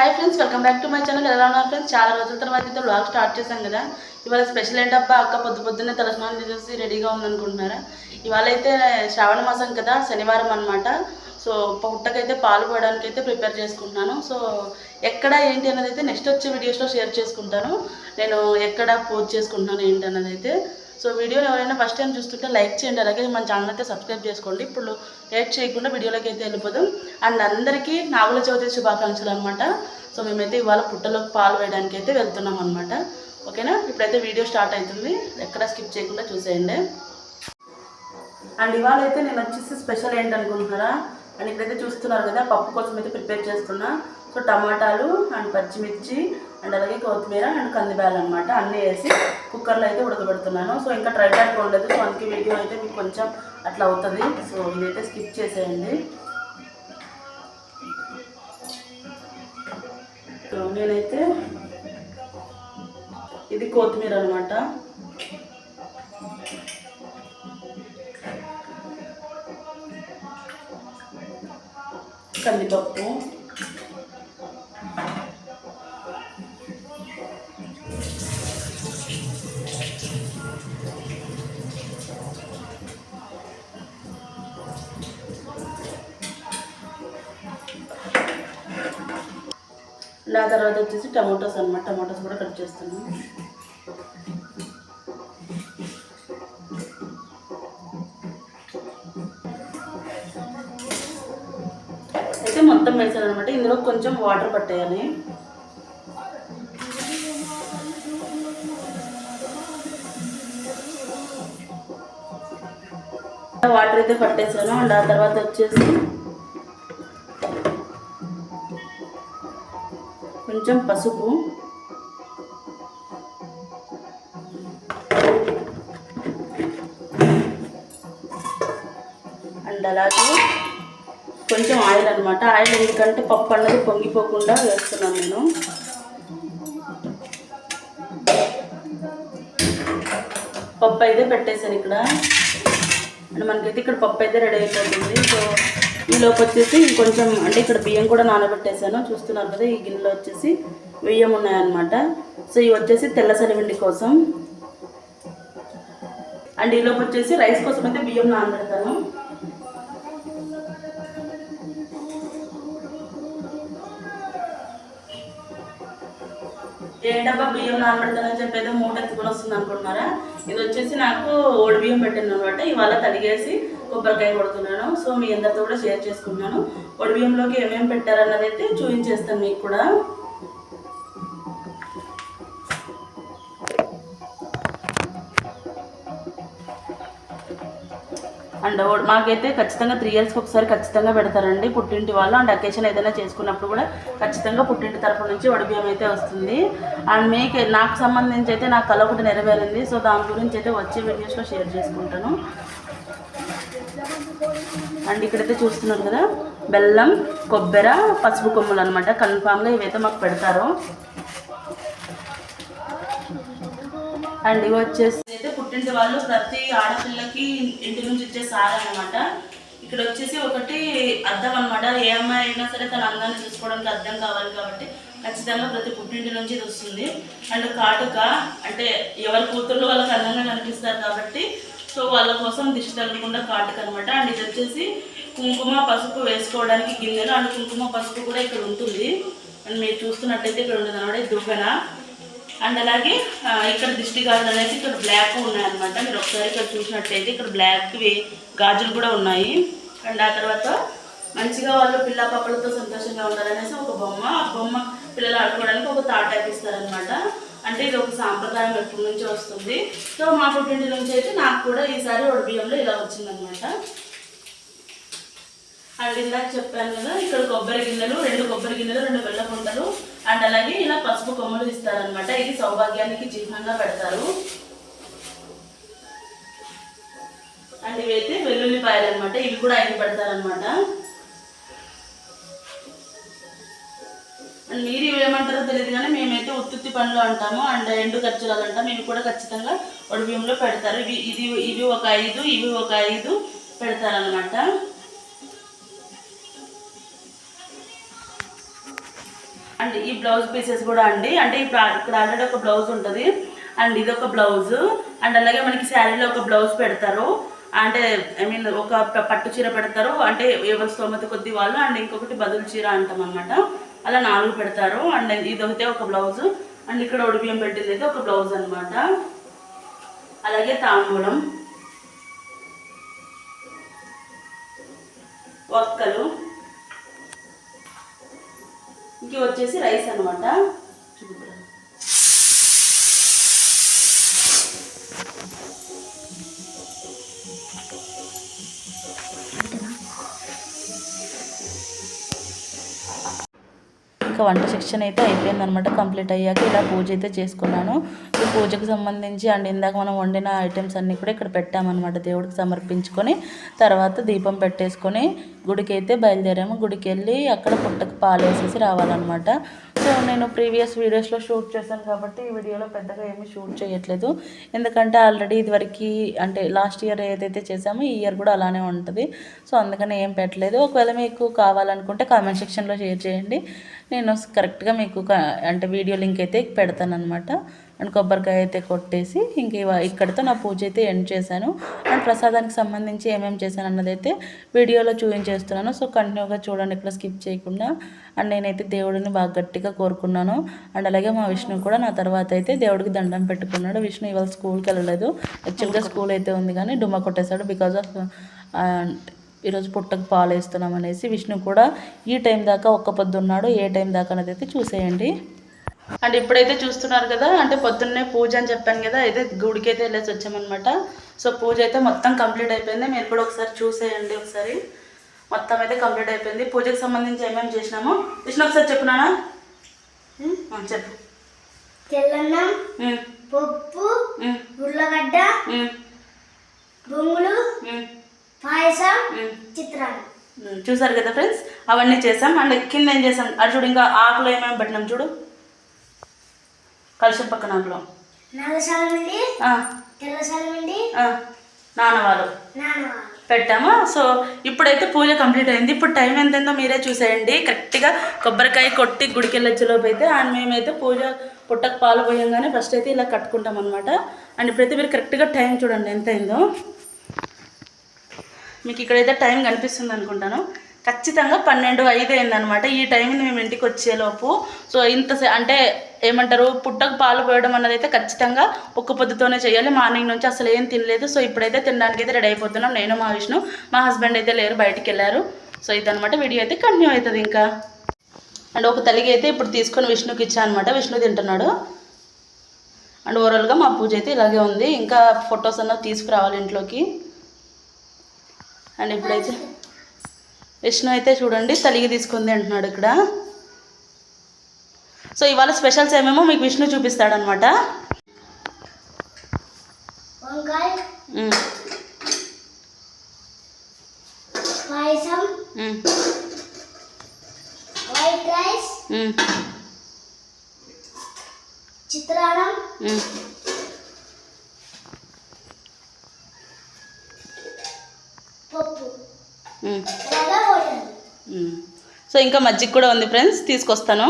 Hi friends welcome back to my channel ఎలా ఉన్నారు friends చాలా రోజుల తర్వాత అయితే వ్లాగ్ స్టార్ట్ చేశాం కదా. ఇవాళ స్పెషల్ ఏంటబ్బా? అక్క పొద్దు పొద్దున్నే తలస్నానం చేసేసి రెడీగా ఉందనుకుంటున్నారా? ఇవాళ అయితే శ్రావణ మాసం కదా శనివారం అనమాట సో పుట్టకైతే పాలు పోయడానికి అయితే ప్రిపేర్ చేసుకుంటున్నాను. సో ఎక్కడ ఏంటి అన్నది అయితే నెక్స్ట్ వచ్చే వీడియోస్లో షేర్ చేసుకుంటాను. నేను ఎక్కడ పోస్ట్ చేసుకుంటున్నాను ఏంటి అన్నది అయితే సో వీడియోని ఎవరైనా ఫస్ట్ టైం చూస్తుంటే లైక్ చేయండి అలాగే మన ఛానల్ అయితే సబ్స్క్రైబ్ చేసుకోండి. ఇప్పుడు లేట్ చేయకుండా వీడియోలోకి అయితే వెళ్ళిపోదాం. అండ్ అందరికీ నాగుల చవితి శుభాకాంక్షలు అనమాట సో మేమైతే ఇవాళ పుట్టలోకి పాలు వేయడానికి అయితే వెళ్తున్నాం అనమాట ఓకేనా ఇప్పుడైతే వీడియో స్టార్ట్ అవుతుంది. ఎక్కడ స్కిప్ చేయకుండా చూసేయండి. అండ్ ఇవాళ అయితే నేను వచ్చేసి స్పెషల్ ఏంటి అనుకుంటున్నారా అండ్ ఇక్కడైతే చూస్తున్నారు కదా పప్పు కోసం అయితే ప్రిపేర్ చేస్తున్నా. సో టమాటాలు అండ్ పచ్చిమిర్చి అండ్ అలాగే కొత్తిమీర అండ్ కందిబ్యాలు అనమాట అన్నీ వేసి కుక్కర్లో అయితే ఉడకబెడుతున్నాను. సో ఇంకా ట్రై బ్యాక్ ఉండదు సో అందుకే వీడియో అయితే మీకు కొంచెం అట్లా అవుతుంది. సో ఇదైతే స్కిప్ చేసేయండి. నేనైతే ఇది కొత్తిమీర అనమాట కందిపప్పు. ఆ తర్వాత వచ్చేసి టమాటోస్ అన్నమాట. టమాటోస్ కూడా కట్ చేస్తున్నాను అయితే మొత్తం వేసాను అనమాట ఇందులో కొంచెం వాటర్ పట్టేయాలి. వాటర్ అయితే పట్టేసాను. అండ్ ఆ తర్వాత వచ్చేసి కొంచెం పసుపు. అండ్ అలాగే కొంచెం ఆయిల్ అనమాట ఆయిల్ ఎందుకంటే పప్పు అన్నది పొంగిపోకుండా వేస్తున్నాను నేను. పప్పు అయితే పెట్టేశాను ఇక్కడ. అండ్ మనకైతే ఇక్కడ పప్పు అయితే రెడీ అయిపోతుంది. సో ఈ వచ్చేసి కొంచెం అంటే ఇక్కడ బియ్యం కూడా నానబెట్టేశాను. చూస్తున్నారు కదా ఈ గిన్నెలో వచ్చేసి బియ్యం ఉన్నాయన్నమాట. సో ఇవి వచ్చేసి తెల్ల సలివిండి కోసం. అండ్ ఈ వచ్చేసి రైస్ కోసం అయితే బియ్యం నానబెడతాను. ఏంటబ్బా బియ్యం నానబెడతానని చెప్పేదో మూట ఎత్తుకొని వస్తుంది అనుకుంటున్నారా? ఇది వచ్చేసి నాకు ఓడి బియ్యం పెట్టింది అనమాట ఇవాళ తడిగేసి కొబ్బరికాయ కొడుతున్నాను. సో మీ అందరితో కూడా షేర్ చేసుకుంటున్నాను. ఒడిబియ్యంలోకి ఏమేమి పెట్టారన్నది అయితే చూపించేస్తాను మీకు కూడా. అండ్ మాకైతే ఖచ్చితంగా త్రీ ఇయర్స్కి ఒకసారి ఖచ్చితంగా పెడతారండి. పుట్టింటి వాళ్ళు అండ్ అకేషన్ ఏదైనా చేసుకున్నప్పుడు కూడా ఖచ్చితంగా పుట్టింటి తరపు నుంచి వడిబియ్యం అయితే వస్తుంది. అండ్ మీకు నాకు సంబంధించి అయితే నాకు కళ ఒకటి నెరవేరింది. సో దాని గురించి అయితే వచ్చే వీడియోస్లో షేర్ చేసుకుంటాను. అండ్ ఇక్కడైతే చూస్తున్నారు కదా బెల్లం కొబ్బరి పసుపు కొమ్ములు అనమాట కన్ఫామ్గా ఇవైతే మాకు పెడతారు. అండ్ ఇవి వచ్చేసి అయితే పుట్టింటి వాళ్ళు ప్రతి ఆడపిల్లకి ఇంటి నుంచి ఇచ్చే సార్ అనమాట ఇక్కడ వచ్చేసి ఒకటి అద్దం అనమాట ఏ అమ్మాయి అయినా సరే తన అందాన్ని చూసుకోవడానికి అద్దం కావాలి కాబట్టి ఖచ్చితంగా ప్రతి పుట్టింటి నుంచి ఇది వస్తుంది. అండ్ కాటుక అంటే ఎవరి కూతుర్లు వాళ్ళకి అందంగా కనిపిస్తారు కాబట్టి సో వాళ్ళ కోసం దిష్టి తగలకుండా కాటుక అనమాట అండ్ ఇది వచ్చేసి కుంకుమ పసుపు వేసుకోవడానికి గిన్నెలు అండ్ కుంకుమ పసుపు కూడా ఇక్కడ ఉంటుంది. అండ్ మీరు చూస్తున్నట్టయితే ఇక్కడ ఉండదు అనమాట ఇది దువ్వెన. అండ్ అలాగే ఇక్కడ దిష్టి గాజులు అనేసి ఇక్కడ బ్లాక్ ఉన్నాయన్నమాట. మీరు ఒకసారి ఇక్కడ చూసినట్టయితే ఇక్కడ బ్లాక్ గాజులు కూడా ఉన్నాయి. అండ్ ఆ తర్వాత మంచిగా వాళ్ళు పిల్ల పాపలతో సంతోషంగా ఉండాలనేసి ఒక బొమ్మ ఆ బొమ్మ పిల్లలు ఆడుకోవడానికి ఒక తాట ఇస్తారనమాట అంటే ఇది ఒక సాంప్రదాయం ఎప్పటి నుంచి వస్తుంది. సో మా పుట్టింటి నుంచి అయితే నాకు కూడా ఈసారి బియ్యంలో ఇలా వచ్చిందనమాట అండ్ ఇందాక చెప్పాను కదా ఇక్కడ కొబ్బరి గిన్నెలు రెండు కొబ్బరి గిన్నెలు రెండు బెల్ల గుంటలు అండ్ అలాగే ఇలా పసుపు కొమ్మలు ఇస్తారనమాట ఇది సౌభాగ్యానికి చిహ్నంగా పెడతారు. అండ్ ఇవైతే వెల్లుల్లిపాయలు అనమాట ఇవి కూడా ఐదు పెడతారనమాట అండ్ మీరు ఇవి ఏమంటారో తెలియదు కానీ మేమైతే ఉత్తుత్తి పండ్లు అంటాము అండ్ ఎండు ఖర్చులు అంటాం ఇవి కూడా ఖచ్చితంగా ఒడిబియ్యంలో పెడతారు. ఇవి ఇది ఇవి ఒక ఐదు ఇవి ఒక ఐదు పెడతారనమాట అండ్ ఈ బ్లౌజ్ పీసెస్ కూడా అండి. అంటే ఇప్పుడు ఇక్కడ ఆల్రెడీ ఒక బ్లౌజ్ ఉంటుంది. అండ్ ఇది ఒక బ్లౌజ్. అండ్ అలాగే మనకి శారీలో ఒక బ్లౌజ్ పెడతారు. అంటే ఐ మీన్ ఒక పట్టు చీర పెడతారు. అంటే ఎవరి స్తోమత కొద్ది వాళ్ళు. అండ్ ఇంకొకటి బదులు చీర అంటాం అనమాట అలా నాలుగు పెడతారు. అండ్ ఇది ఒకటే ఒక బ్లౌజ్. అండ్ ఇక్కడ ఉడిపియం పెట్టింది అయితే ఒక బ్లౌజ్ అనమాట అలాగే తాంబూలం. ఒక్కలు ఇంక వచ్చేసి రైస్ అనమాట ఇంకా వంట సెక్షన్ అయితే అయిపోయిందనమాట కంప్లీట్ అయ్యాక ఇలా పూజ అయితే చేసుకున్నాను. ఈ పూజకు సంబంధించి అండ్ ఇందాక మనం వండిన ఐటమ్స్ అన్నీ కూడా ఇక్కడ పెట్టామన్నమాట దేవుడికి సమర్పించుకొని. తర్వాత దీపం పెట్టేసుకొని గుడికి అయితే బయలుదేరాము. గుడికి వెళ్ళి అక్కడ పుట్టకు పాలు వేసేసి రావాలన్నమాట. సో నేను ప్రీవియస్ వీడియోస్లో షూట్ చేశాను కాబట్టి ఈ వీడియోలో పెద్దగా ఏమీ షూట్ చేయట్లేదు. ఎందుకంటే ఆల్రెడీ ఇదివరకు అంటే లాస్ట్ ఇయర్ ఏదైతే చేసామో ఈ ఇయర్ కూడా అలానే ఉంటుంది. సో అందుకని ఏం పెట్టలేదు. ఒకవేళ మీకు కావాలనుకుంటే కామెంట్ సెక్షన్లో షేర్ చేయండి. నేను కరెక్ట్గా మీకు అంటే వీడియో లింక్ అయితే పెడతాను అనమాట అండ్ కొబ్బరికాయ అయితే కొట్టేసి ఇంక ఇక్కడితో నా పూజ అయితే ఎండ్ చేశాను. అండ్ ప్రసాదానికి సంబంధించి ఏమేమి చేశాను అన్నది అయితే వీడియోలో చూపించేస్తున్నాను. సో కంటిన్యూగా చూడండి ఇక్కడ స్కిప్ చేయకుండా. అండ్ నేనైతే దేవుడిని బాగా గట్టిగా కోరుకున్నాను. అండ్ అలాగే మా విష్ణు కూడా నా తర్వాత అయితే దేవుడికి దండం పెట్టుకున్నాడు. విష్ణు ఇవాళ స్కూల్కి వెళ్ళలేదు. యాక్చువల్గా స్కూల్ అయితే ఉంది కానీ డుమ్మ కొట్టేశాడు. బికాజ్ ఆఫ్ ఈరోజు పుట్టకు పాలు వేస్తున్నాం అనేసి విష్ణు కూడా ఈ టైం దాకా ఒక్క పొద్దు ఉన్నాడు ఏ టైం దాకా అనేది అయితే చూసేయండి. అండ్ ఇప్పుడైతే చూస్తున్నారు కదా అంటే పొద్దున్నే పూజ అని చెప్పాను కదా అయితే గుడికి అయితే వెళ్ళేసి వచ్చామన్నమాట. సో పూజ అయితే మొత్తం కంప్లీట్ అయిపోయింది. మీరు కూడా ఒకసారి చూసేయండి ఒకసారి. మొత్తం అయితే కంప్లీట్ అయిపోయింది. పూజకి సంబంధించి ఏమేమి చేసినామో? విష్ణు ఒకసారి చెప్పు నాన్న. ఆ, చెప్పు. తెల్లన్నం పప్పు ఉర్లగడ్డ చిత్రాలు. చూసారు కదా ఫ్రెండ్స్? అవన్నీ చేసాం అండ్ కింద ఏం చేసాం అది చూడు ఇంకా ఆకులు ఏమేమి పెట్టినాం చూడు? కలుషం పక్కన ఆకులు. నానవాళ్ళు పెట్టాము? సో ఇప్పుడైతే పూజ కంప్లీట్ అయింది. ఇప్పుడు టైం ఎంతైందో మీరే చూసేయండి. కరెక్ట్గా కొబ్బరికాయ కొట్టి గుడికి వెళ్ళొచ్చేలోపు అయితే అండ్ మేమైతే పూజ పుట్టకు పాలు పోయంగానే ఫస్ట్ అయితే ఇలా కట్టుకుంటాం అనమాట అండ్ ఇప్పుడైతే మీరు కరెక్ట్గా టైం చూడండి ఎంత అయిందో మీకు ఇక్కడైతే టైం కనిపిస్తుంది అనుకుంటాను. ఖచ్చితంగా పన్నెండు ఐదు అయిందనమాట. ఈ టైంని మేము ఇంటికి వచ్చేలోపు. సో ఇంత అంటే ఏమంటారు పుట్టకు పాలు పోయడం అన్నది అయితే ఖచ్చితంగా ఒక్క పొద్దుతోనే చేయాలి. మార్నింగ్ నుంచి అసలు ఏం తినలేదు. సో ఇప్పుడైతే తినడానికి అయితే రెడీ అయిపోతున్నాం. నేను మా విష్ణు మా హస్బెండ్ అయితే లేరు బయటికి వెళ్ళారు. సో ఇదనమాట వీడియో అయితే కంటిన్యూ అవుతుంది ఇంకా. అండ్ ఒక తలిగి అయితే ఇప్పుడు తీసుకొని విష్ణుకి ఇచ్చా అనమాట విష్ణు తింటున్నాడు. అండ్ ఓవరాల్గా మా పూజ అయితే ఇలాగే ఉంది. ఇంకా ఫొటోస్ అన్న తీసుకురావాలి ఇంట్లోకి. అండ్ ఇప్పుడైతే విష్ణు అయితే చూడండి తలిగి తీసుకుంది అంటున్నాడు ఇక్కడ. సో ఇవాళ స్పెషల్స్ ఏమేమో మీకు విష్ణు చూపిస్తాడనమాట. పాయసం వైట్ రైస్ చిత్రాన్నం సో ఇంకా మజ్జిగ కూడా ఉంది ఫ్రెండ్స్ తీసుకొస్తాను.